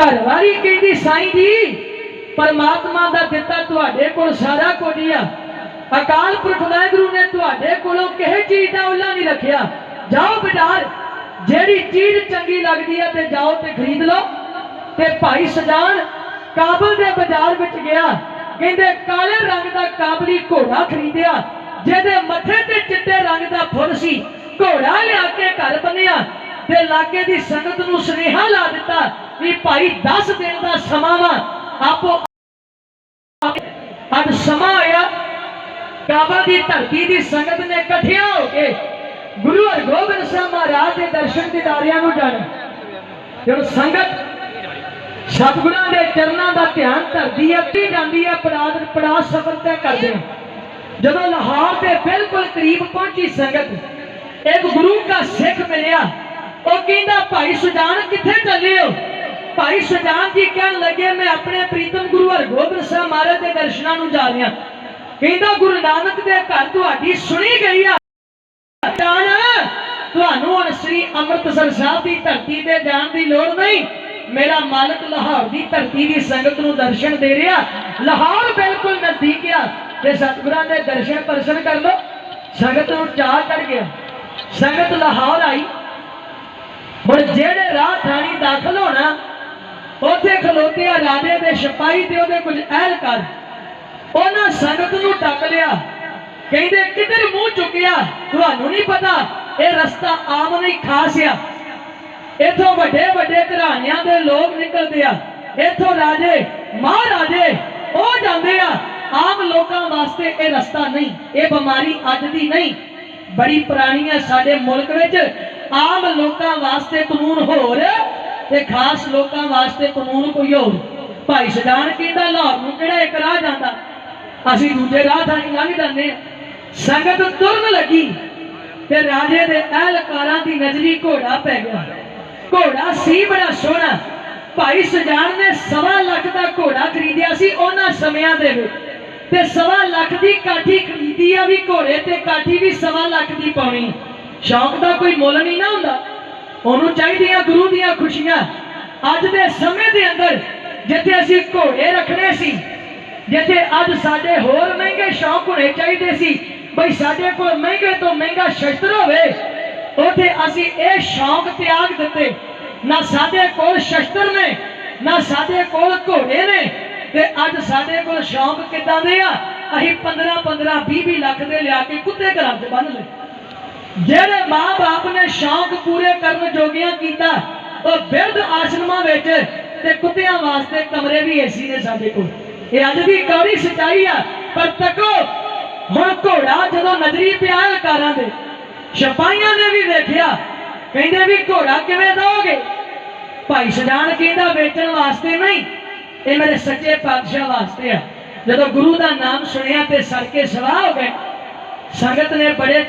ਘਰਵਾਲੀ ਕਹਿੰਦੀ, ਸਾਈਂ ਜੀ, ਪਰਮਾਤਮਾ ਦਾ ਦਿੱਤਾ ਤੁਹਾਡੇ ਕੋਲ ਸਾਰਾ ਕੁਝ ਆ। ਅਕਾਲ ਪੁਰਖ ਵਾਹਿਗੁਰੂ ਨੇ ਤੁਹਾਡੇ ਕੋਲੋਂ ਕਿਸੇ ਚੀਜ਼ ਦਾ ਉੱਲਾ ਨਹੀਂ ਰੱਖਿਆ। ਜਾਓ ਬਾਜ਼ਾਰ ਜਿਹੜੀ ਚੀਜ਼ ਚੰਗੀ ਲੱਗਦੀ ਹੈ ਤੇ ਜਾਓ ਤੇ ਖਰੀਦ ਲਓ। ਤੇ ਭਾਈ ਸਜਾਨ ਕਾਬਲ ਦੇ ਬਾਜ਼ਾਰ ਵਿੱਚ ਗਿਆ। ਕਹਿੰਦੇ, ਕਾਲੇ ਰੰਗ ਦਾ ਕਾਬਲੀ ਘੋੜਾ ਖਰੀਦਿਆ, ਜਿਹਦੇ ਮੱਥੇ ਤੇ ਚਿੱਟੇ ਰੰਗ ਦਾ ਫੁੱਲ ਸੀ। ਘੋੜਾ ਲਿਆ ਕੇ ਘਰ ਬੰਨਿਆ ਤੇ ਲਾਗੇ ਦੀ ਸੰਗਤ ਨੂੰ ਸੁਨੇਹਾ ਲਾ ਦਿੱਤਾ ਵੀ ਭਾਈ 10 ਦਿਨ ਦਾ ਸਮਾਂ ਵਾ, ਆਪੋ ਅੱਜ ਸਮਾਂ ਹੋਇਆ। ਕਾਬਾ ਦੀ ਧਰਤੀ ਦੀ ਸੰਗਤ ਨੇ ਇਕੱਠਿਆਂ ਹੋ ਕੇ ਗੁਰੂ ਹਰਗੋਬਿੰਦ ਸਾਹਿਬ ਮਹਾਰਾਜ ਦੇ ਦਰਸ਼ਨ ਦਿਦਾਰਿਆਂ ਨੂੰ ਜਾਣ ਜਦੋਂ ਸੰਗਤ ਸਤਿਗੁਰਾਂ ਦੇ ਚਰਨਾਂ ਦਾ ਧਿਆਨ ਧਰਦੀ ਹੈ ਤੀ ਜਾਂਦੀ ਹੈ ਪੜਾਅ ਪੜਾਅ ਸਫਰ ਤੈਅ ਕਰਦੇ ਜਦੋਂ ਲਾਹੌਰ ਦੇ ਬਿਲਕੁਲ ਕਰੀਬ ਪਹੁੰਚੀ ਸੰਗਤ, ਇੱਕ ਗੁਰੂ ਦਾ ਸਿੱਖ ਮਿਲਿਆ। ਉਹ ਕਹਿੰਦਾ, ਭਾਈ ਸੁਜਾਨ, ਕਿੱਥੇ ਚੱਲੇ ਹੋ? ਭਾਈ ਸੁਜਾਨ ਜੀ ਕਹਿਣ ਲੱਗੇ, ਮੈਂ ਆਪਣੇ ਪ੍ਰੀਤਮ ਗੁਰੂ ਹਰਗੋਬਿੰਦ ਸਾਹਿਬ ਮਹਾਰਾਜ ਦੇ ਦਰਸ਼ਨਾਂ ਨੂੰ ਜਾ ਰਿਹਾ। ਕਹਿੰਦਾ, ਗੁਰੂ ਨਾਨਕ ਦੇ ਘਰ ਤੁਹਾਡੀ ਸੁਣੀ ਗਈ ਆ। ਜਾਣ ਤੁਹਾਨੂੰ ਹੁਣ ਸ੍ਰੀ ਅੰਮ੍ਰਿਤਸਰ ਸਾਹਿਬ ਦੀ ਧਰਤੀ ਤੇ ਜਾਣ ਦੀ ਲੋੜ ਨਹੀਂ। ਮੇਰਾ ਮਾਲਕ ਲਾਹੌਰ ਦੀ ਧਰਤੀ ਦੀ ਸੰਗਤ ਨੂੰ ਦਰਸ਼ਨ ਦੇ ਰਿਹਾ। ਲਾਹੌਰ ਬਿਲਕੁਲ ਨਜ਼ਦੀਕ ਆ। ਤੇ ਸਤਿਗੁਰਾਂ ਦੇ ਦਰਸ਼ਨ ਪਰਸ਼ਨ ਕਰ ਲੋ ਸੰਗਤ ਨੂੰ ਚਾਹ ਚੜ ਗਿਆ। ਸੰਗਤ ਲਾਹੌਰ ਆਈ। ਹੁਣ ਜਿਹੜੇ ਰਾਹ ਥਾਣੀ ਦਾਖਲ ਹੋਣਾ ਉੱਥੇ ਖਲੋਤੇ ਆ ਰਾਜੇ ਦੇ ਸਿਪਾਹੀ ਤੇ ਉਹਦੇ ਕੁਝ ਅਹਿਲਕਾਰ। ਉਹਨਾਂ ਸੰਗਤ ਨੂੰ ਟੱਕ ਲਿਆ। ਕਹਿੰਦੇ, ਕਿੱਧਰ ਮੂੰਹ ਚੁੱਕਿਆ? ਤੁਹਾਨੂੰ ਨਹੀਂ ਪਤਾ, ਇਹ ਰਸਤਾ ਆਮ ਨਹੀਂ, ਖਾਸ ਆ। ਇਥੋਂ ਵੱਡੇ ਵੱਡੇ ਘਰਾਣਿਆਂ ਦੇ ਲੋਕ ਨਿਕਲਦੇ ਆ। ਇਥੋਂ ਰਾਜੇ, ਮਹਾਰਾਜੇ, ਉਹ ਜਾਂਦੇ ਆ। ਆਮ ਲੋਕਾਂ ਵਾਸਤੇ ਇਹ ਰਸਤਾ ਨਹੀਂ, ਇਹ ਬਿਮਾਰੀ ਅੱਜ ਦੀ ਨਹੀਂ। ਬੜੀ ਪੁਰਾਣੀ ਹੈ ਸਾਡੇ ਮੁਲਕ ਵਿੱਚ। ਆਮ ਲੋਕਾਂ ਵਾਸਤੇ ਕਾਨੂੰਨ ਹੋਰ ਤੇ ਖਾਸ ਲੋਕਾਂ ਵਾਸਤੇ ਕਾਨੂੰਨ ਕੋਈ ਹੋਰ। ਭਾਈ ਸਜਾਨ ਕਹਿੰਦਾ ਲਾਹੌਰ ਨੂੰ ਕਿਹੜਾ ਇੱਕ ਰਾਹ ਜਾਂਦਾ? ਅਸੀਂ ਦੂਜੇ ਰਾਹ ਥਾਣੀ ਲੰਘ ਜਾਂਦੇ। ਸੰਗਤ ਤੁਰਨ ਲੱਗੀ ਤੇ ਰਾਜੇ ਦੇ ਅਹਿਲਕਾਰਾਂ ਦੀ ਨਜ਼ਰੀ ਘੋੜਾ ਪੈ ਗਿਆ। ਘੋੜਾ ਸੀ ਬੜਾ ਸੋਹਣਾ। ਭਾਈ ਸਜਾਨ ਨੇ ਸਵਾ ਲੱਖ ਦਾ ਘੋੜਾ ਖਰੀਦਿਆ ਸੀ ਉਹਨਾਂ ਸਮਿਆਂ ਦੇ ਵਿੱਚ। ਤੇ ਸਵਾ ਲੱਖ ਦੀ ਕਾਠੀ ਖਰੀਦੀ ਆ ਵੀ ਘੋੜੇ ਤੇ ਕਾਠੀ ਵੀ ਸਵਾ ਲੱਖ ਦੀ ਪਾਉਣੀ। ਸ਼ੌਕ ਦਾ ਕੋਈ ਮੁੱਲ ਨਹੀਂ ਨਾ ਹੁੰਦਾ। ਉਹਨੂੰ ਚਾਹੀਦੀਆਂ ਗੁਰੂ ਦੀਆਂ ਖੁਸ਼ੀਆਂ ਅੱਜ ਦੇ ਸਮੇਂ ਦੇ ਅੰਦਰ ਜਿੱਥੇ ਅਸੀਂ ਘੋੜੇ ਰੱਖਣੇ ਸੀ, ਜਿੱਥੇ ਅੱਜ ਸਾਡੇ ਹੋਰ ਮਹਿੰਗੇ ਸ਼ੌਕ ਹੋਣੇ ਚਾਹੀਦੇ ਸੀ, ਬਈ ਸਾਡੇ ਕੋਲ ਮਹਿੰਗੇ ਤੋਂ ਮਹਿੰਗਾ ਸ਼ਸਤਰ ਹੋਵੇ, ਉਥੇ ਅਸੀਂ ਇਹ ਸ਼ੌਕ ਤਿਆਗ ਦਿੱਤੇ। ਨਾ ਸਾਡੇ ਕੋਲ ਸ਼ਸਤਰ ਨੇ, ਨਾ ਸਾਡੇ ਕੋਲ ਘੋੜੇ ਨੇ, ਤੇ ਅੱਜ ਸਾਡੇ ਕੋਲ ਸ਼ੌਕ ਕਿੱਦਾਂ ਦੇ ਆ? ਅਸੀਂ 15 15 20 20 ਲੱਖ ਦੇ ਲਿਆ ਕੇ ਕੁੱਤੇ ਘਰਾਂ 'ਚ ਬੰਨ ਲਏ। ਜਿਹੜੇ ਮਾਂ-ਬਾਪ ਨੇ ਸ਼ੌਕ ਪੂਰੇ ਕਰਨ ਜੋਗੀਆਂ ਕੀਤਾ, ਉਹ ਬਿਰਧ ਆਸ਼ਰਮਾਂ ਵਿੱਚ ਤੇ ਕੁੱਤਿਆਂ ਵਾਸਤੇ ਕਮਰੇ ਵੀ ਏਸੀ ਨੇ ਸਾਡੇ ਕੋਲ। ਇਹ ਅੱਜ ਦੀ ਕੌੜੀ ਸਚਾਈ ਆ, ਪਰ ਤੱਕੋ, ਹੁਣ ਘੋੜਾ ਜਦੋਂ ਨਜ਼ਰੀ ਪਿਆ ਕਾਰਾਂ ਦੇ, ਸਿਪਾਹੀਆਂ ਨੇ ਵੀ ਵੇਖਿਆ, ਕਹਿੰਦੇ ਵੀ ਘੋੜਾ ਕਿਵੇਂ ਦੋਗੇ ਭਾਈ ਸਜਾਨ ਕਹਿੰਦਾ, ਵੇਚਣ ਵਾਸਤੇ ਨਹੀਂ, ਇਹ ਮੇਰੇ ਸੱਚੇ ਪਾਤਸ਼ਾਹ ਵਾਸਤੇ ਆ। ਜਦੋਂ ਗੁਰੂ ਦਾ ਨਾਮ ਸੁਣਿਆ ਤੇ ਸਰ ਕੇ ਸਵਾਹ ਹੋ ਗਏ, ਸੰਗਤ ਨੇ ਬੜੇ